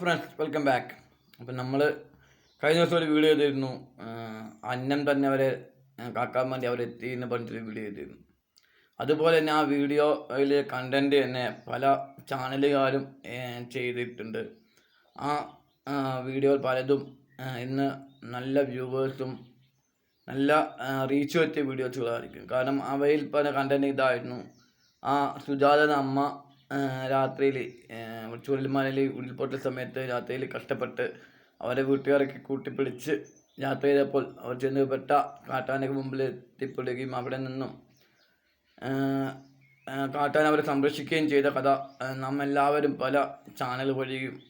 Friends welcome back അപ്പം നമ്മൾ കഴിഞ്ഞ ദിവസം ഒരു വീഡിയോ ചെയ്തിരുന്നു. അന്നം തന്നെ അവരെ കാക്കാൻ വേണ്ടി അവരെത്തി എന്ന് പറഞ്ഞിട്ടൊരു വീഡിയോ ചെയ്തിരുന്നു. അതുപോലെ തന്നെ ആ വീഡിയോയിൽ കണ്ടന്റ് തന്നെ പല ചാനലുകാരും ചെയ്തിട്ടുണ്ട്. ആ ആ, വീഡിയോ പലതും ഇന്ന് നല്ല വ്യൂവേഴ്സും നല്ല റീച്ച് പറ്റിയ വീഡിയോസുകളായിരിക്കും കാരണം അവയിൽ പല കണ്ടന്റ് ഇതായിരുന്നു. ആ സുജാത അമ്മ രാത്രിയിൽ ചുഴലിമലയിൽ ഉരുൾപൊട്ടൽ സമയത്ത് രാത്രിയിൽ കഷ്ടപ്പെട്ട് അവരെ വീട്ടുകാരൊക്കെ കൂട്ടിപ്പിടിച്ച് യാത്ര ചെയ്തപ്പോൾ അവർ ചെന്ന് പെട്ട കാട്ടാനക്ക് മുമ്പിൽ എത്തിപ്പെടുകയും അവിടെ നിന്നും കാട്ടാൻ അവരെ സംരക്ഷിക്കുകയും ചെയ്ത കഥ നാം എല്ലാവരും പല ചാനൽ വഴിയും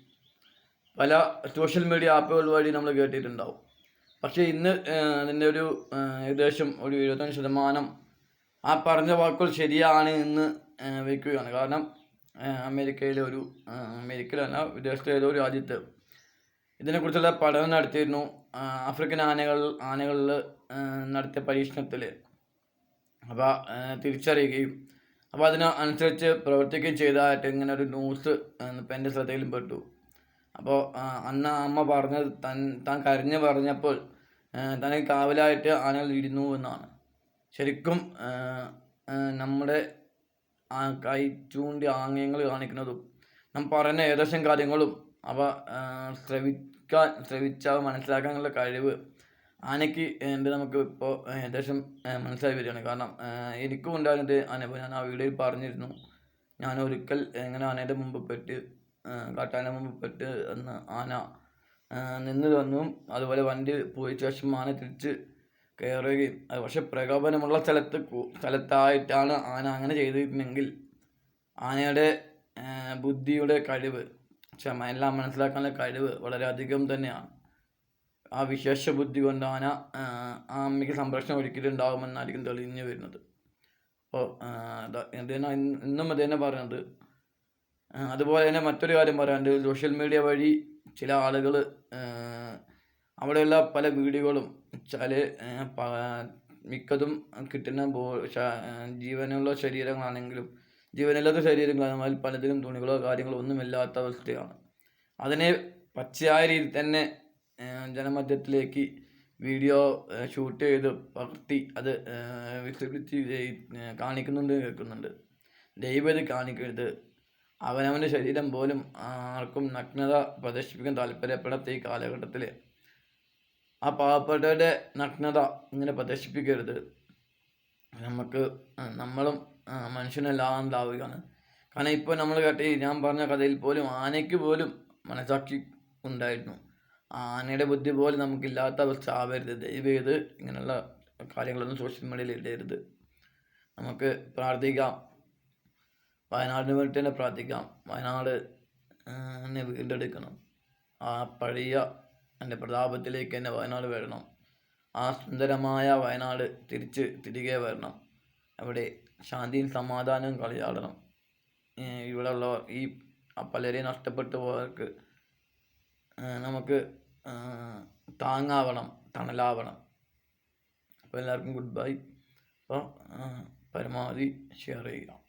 പല സോഷ്യൽ മീഡിയ ആപ്പുകൾ വഴി നമ്മൾ കേട്ടിട്ടുണ്ടാവും. പക്ഷേ ഇന്ന് അതിന്റെ ഒരു ഏകദേശം ഒരു എഴുപത്തഞ്ച് ശതമാനം ആ പറഞ്ഞ വാക്കുകൾ ശരിയാണ് എന്ന് വയ്ക്കുകയാണ് കാരണം അമേരിക്കയിലെ ഒരു അമേരിക്കയിലല്ല വിദേശത്തെ ഏതോ ഒരു രാജ്യത്ത് ഇതിനെക്കുറിച്ചുള്ള പഠനം നടത്തിയിരുന്നു. ആഫ്രിക്കൻ ആനകൾ ആനകളിൽ നടത്തിയ പരീക്ഷണത്തിൽ അപ്പോൾ തിരിച്ചറിയുകയും അപ്പോൾ അതിന് അനുസരിച്ച് പ്രവർത്തിക്കുകയും ചെയ്തതായിട്ട് ഇങ്ങനെ ഒരു ന്യൂസ് ഇപ്പം എന്റെ ശ്രദ്ധയിലും പെട്ടു. അപ്പോൾ അന്ന് അമ്മ പറഞ്ഞത് തൻ താൻ കരഞ്ഞ് പറഞ്ഞപ്പോൾ തനിക്ക് കാവലായിട്ട് ആനകൾ ഇരുന്നു എന്നാണ്. ശരിക്കും നമ്മുടെ കൈ ചൂണ്ടി ആംഗ്യങ്ങൾ കാണിക്കുന്നതും നാം പറയുന്ന ഏകദേശം കാര്യങ്ങളും അവ ശ്രവിക്കാൻ ശ്രവിച്ചാൽ മനസ്സിലാക്കാനുള്ള കഴിവ് ആനയ്ക്ക് ഉണ്ട് നമുക്ക് ഇപ്പോൾ ഏകദേശം മനസ്സിലായി വരികയാണ്. കാരണം എനിക്കും ഉണ്ടായിരുന്നത് അനുഭവം. ഞാൻ ആ വീഡിയോയിൽ പറഞ്ഞിരുന്നു. ഞാൻ ഒരിക്കൽ എങ്ങനെ ആനയുടെ മുമ്പ് പെട്ട് കാട്ടാന മുമ്പ് പെട്ട് അന്ന് ആന നിന്ന് തന്നും. അതുപോലെ വണ്ടി പോയ ശേഷം ആന തിരിച്ച് കയറുകയും അത് പക്ഷെ പ്രകോപനമുള്ള സ്ഥലത്ത് സ്ഥലത്തായിട്ടാണ് ആന അങ്ങനെ ചെയ്തിരുന്നെങ്കിൽ ആനയുടെ ബുദ്ധിയുടെ കഴിവ് ക്ഷമ എല്ലാം മനസ്സിലാക്കാനുള്ള കഴിവ് വളരെയധികം തന്നെയാണ്. ആ വിശേഷ ബുദ്ധി കൊണ്ട് ആന ആ, അമ്മയ്ക്ക് സംരക്ഷണം ഒരുക്കിയിട്ടുണ്ടാകുമെന്നായിരിക്കും തെളിഞ്ഞു വരുന്നത്. അപ്പോൾ ഇതന്നെ ഇന്നും തന്നെ പറയുന്നത്. അതുപോലെ തന്നെ മറ്റൊരു കാര്യം പറയാനുണ്ട്. സോഷ്യൽ മീഡിയ വഴി ചില ആളുകൾ അവിടെയുള്ള പല വീടുകളും വെച്ചാൽ മിക്കതും കിട്ടുന്ന ജീവനുള്ള ശരീരങ്ങളാണെങ്കിലും ജീവനില്ലാത്ത ശരീരങ്ങളാണെങ്കിൽ പലതിലും തുണികളോ കാര്യങ്ങളോ ഒന്നുമില്ലാത്ത അവസ്ഥയാണ്. അതിനെ പച്ചയായ രീതിയിൽ തന്നെ ജനമധ്യത്തിലേക്ക് വീഡിയോ ഷൂട്ട് ചെയ്ത് പകർത്തി അത് വിസിബിലിറ്റി കാണിക്കുന്നുണ്ട് കേൾക്കുന്നുണ്ട്. ദൈവം ഇത് കാണിക്കരുത്. അവനവന്റെ ശരീരം പോലും ആർക്കും നഗ്നത പ്രദർശിപ്പിക്കാൻ താല്പര്യപ്പെടാത്ത ഈ കാലഘട്ടത്തിൽ ആ പാവപ്പെട്ടവരുടെ നഗ്നത ഇങ്ങനെ പ്രദർശിപ്പിക്കരുത്. നമുക്ക് നമ്മളും മനുഷ്യനെല്ലാം ലാവുകയാണ് കാരണം ഇപ്പോൾ നമ്മൾ കേട്ട ഞാൻ പറഞ്ഞ കഥയിൽ പോലും ആനയ്ക്ക് പോലും മനസാക്ഷി ഉണ്ടായിരുന്നു. ആനയുടെ ബുദ്ധി പോലും നമുക്കില്ലാത്ത അവസ്ഥ ആവരുത്. ദയവ് ചെയ്ത് ഇങ്ങനെയുള്ള കാര്യങ്ങളൊന്നും സോഷ്യൽ മീഡിയയിൽ ഇടരുത്. നമുക്ക് പ്രാർത്ഥിക്കാം. വയനാടിന് വേണ്ടി തന്നെ പ്രാർത്ഥിക്കാം. വയനാട് വീണ്ടെടുക്കണം. ആ പഴയ എന്റെ പ്രതാപത്തിലേക്ക് തന്നെ വയനാട് വരണം. ആ സുന്ദരമായ വയനാട് തിരിച്ച് തിരികെ വരണം. അവിടെ ശാന്തിയും സമാധാനവും കളിയാടണം. ഇവിടെ ഉള്ളവർ ഈ പലരെയും നഷ്ടപ്പെട്ടു പോയവർക്ക് നമുക്ക് താങ്ങാവണം തണലാവണം. അപ്പോൾ എല്ലാവർക്കും ഗുഡ് ബൈ. അപ്പോൾ പരമാവധി ഷെയർ ചെയ്യുക.